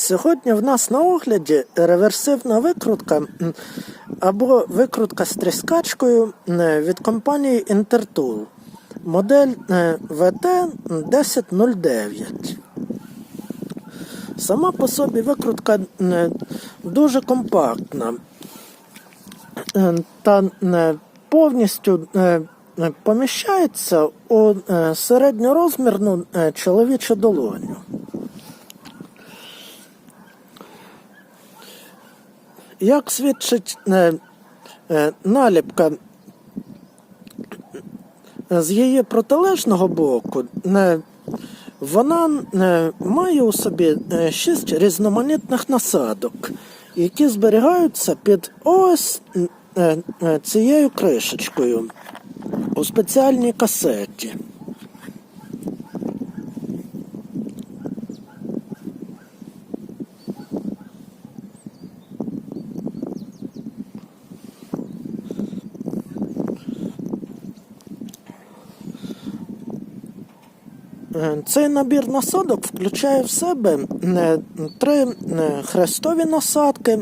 Сьогодні в нас на огляді реверсивна викрутка або викрутка з тріскачкою е, від компанії Intertool. Модель е, VT1009. Сама по собі викрутка е, дуже компактна е, та е, повністю е, е, поміщається у е, середньорозмірну е, чоловічу долоню. Як свідчить е, е, наліпка з її протилежного боку, е, вона е, має у собі е, шість різноманітних насадок, які зберігаються під ось е, е, цією кришечкою у спеціальній касеті. Цей набір насадок включає в себе е, три е, хрестові насадки,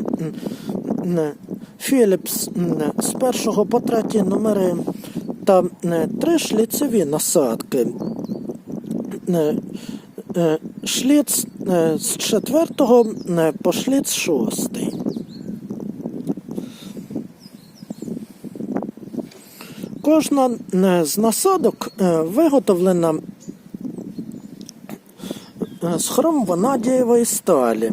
е, е, з першого по третій номери та е, три шліцеві насадки. Е, е, Шліц е, з четвертого е, по шліц шостий. Кожна е, з насадок е, виготовлена з хромванадієвої сталі.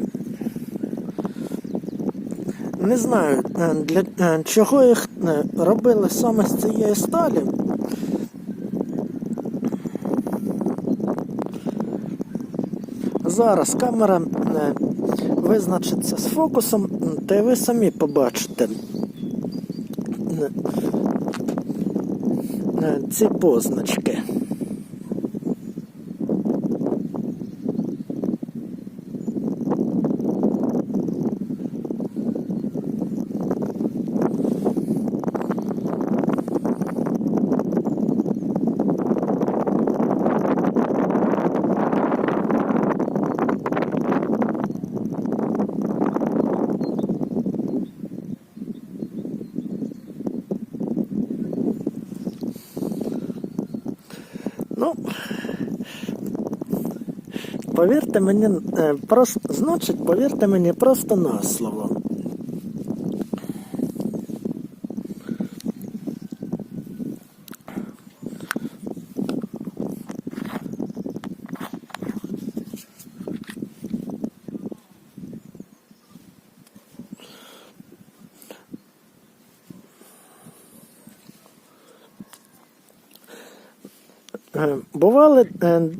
Не знаю, е, для е, чого їх е, робили саме з цієї сталі. Зараз камера визначиться з фокусом, та й ви самі побачите ці позначки. Повірте мені, е, просто, значить, повірте мені просто на слово. Е, Бували е,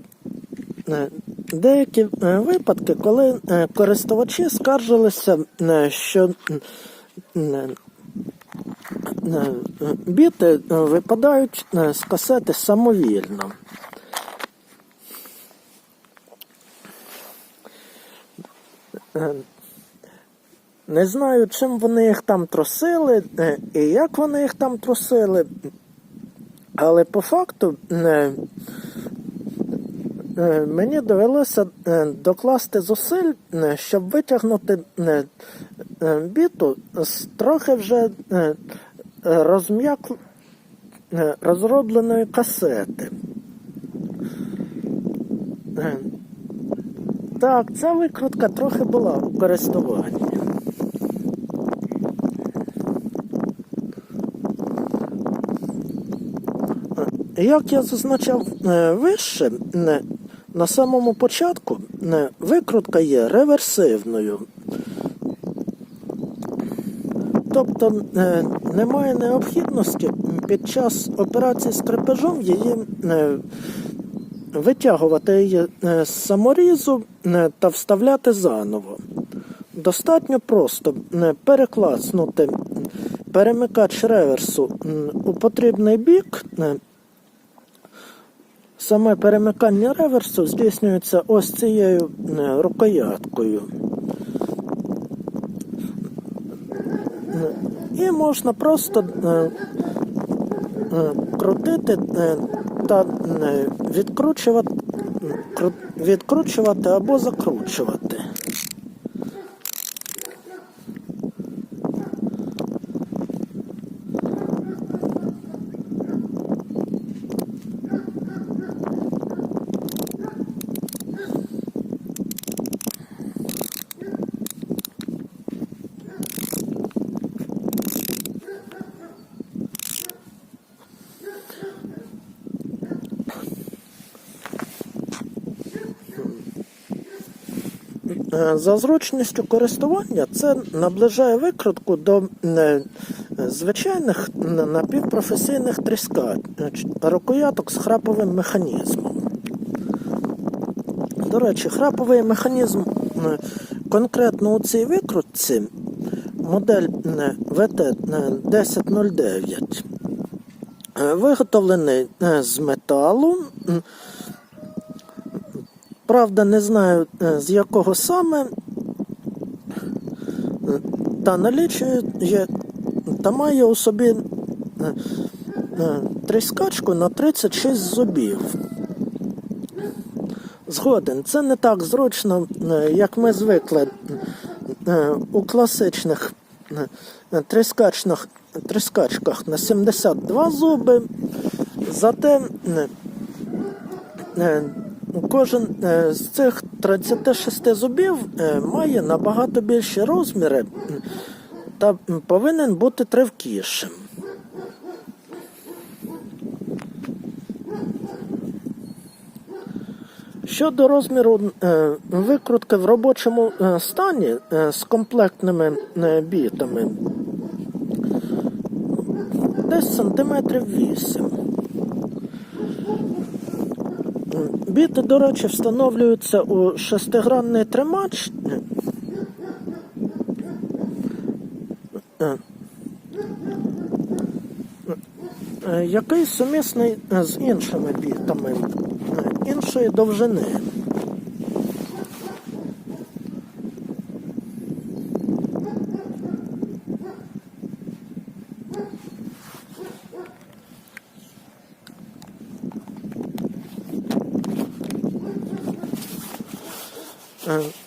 деякі е, випадки, коли е, користувачі скаржилися, е, що біти випадають з касети самовільно. Не знаю, чим вони їх там трусили і як вони їх там трусили. Але по факту мені довелося е, докласти зусиль, е, щоб витягнути е, е, біту з трохи вже е, розм'як е, розробленої касети. Е, Так, ця викрутка трохи була у користуванні. Як я зазначав е, вище, е, на самому початку викрутка є реверсивною. Тобто е, немає необхідності під час операції з крепежом її е, витягувати її е, з саморізу та вставляти заново. Достатньо просто перекласнути перемикач реверсу у потрібний бік. Саме перемикання реверсу здійснюється ось цією е, рукояткою. Е, І можна просто е, крутити та відкручувати, відкручувати або закручувати. За зручністю користування це наближає викрутку до е, звичайних напівпрофесійних тріскач, рукояток з храповим механізмом. До речі, храповий механізм е, конкретно у цій викрутці модель е, VT1009 е, виготовлений е, з металу. Правда, не знаю е, з якого саме. Та налічує та має у собі е, е, тріскачку на 36 зубів. Згоден, це не так зручно, як ми звикли у класичних тріскачних, тріскачках на 72 зуби. Зате кожен е, з цих 36 зубів е, має набагато більші розміри та повинен бути тривкішим. Щодо розміру е, викрутки в робочому стані з комплектними бітами, десь сантиметрів 8. Біти, до речі, встановлюються у шестигранний тримач. Е, е, Який сумісний з іншими бітами е, іншої довжини.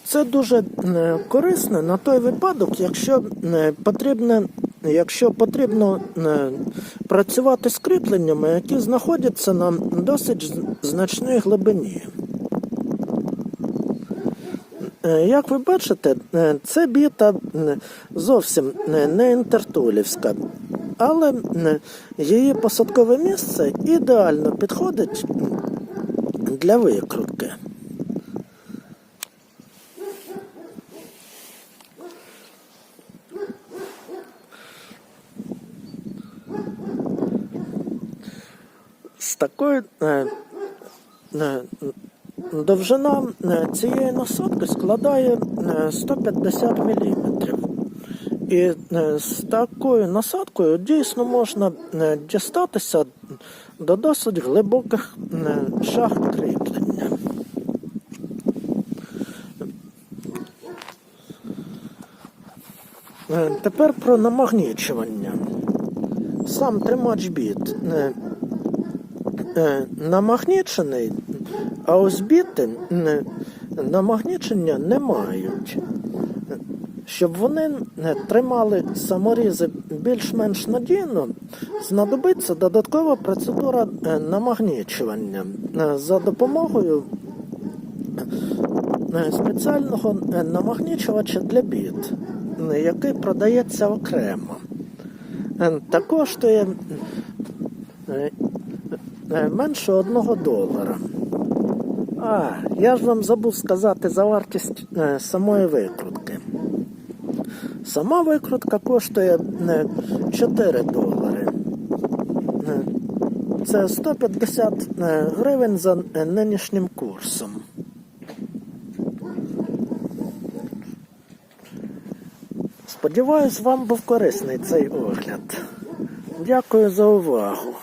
Це дуже е, корисно на той випадок, якщо е, потрібно, якщо потрібно е, працювати з кріпленнями, які знаходяться на досить значній глибині. Е, Як ви бачите, е, це біта е, зовсім е, не інтертулівська, але е, її посадкове місце ідеально підходить для викрутки. Такою е, е, довжина е, цієї насадки складає е, 150 мм. І з такою насадкою дійсно можна дістатися до досить глибоких шахт кріплення. Тепер про намагнічування. Сам тримач біт намагнічений, а ось біти е, намагнічення не мають. Щоб вони е, тримали саморізи більш-менш надійно, знадобиться додаткова процедура е, намагнічування е, за допомогою е, спеціального е, намагнічувача для біт, е, який продається окремо. Е, Та коштує е, е, менше одного долара. А, я ж вам забув сказати за вартість е, самої викрутки. Сама викрутка коштує е, 4 долари. Е, Це 150 е, гривень за е, нинішнім курсом. Сподіваюсь, вам був корисний цей огляд. Дякую за увагу.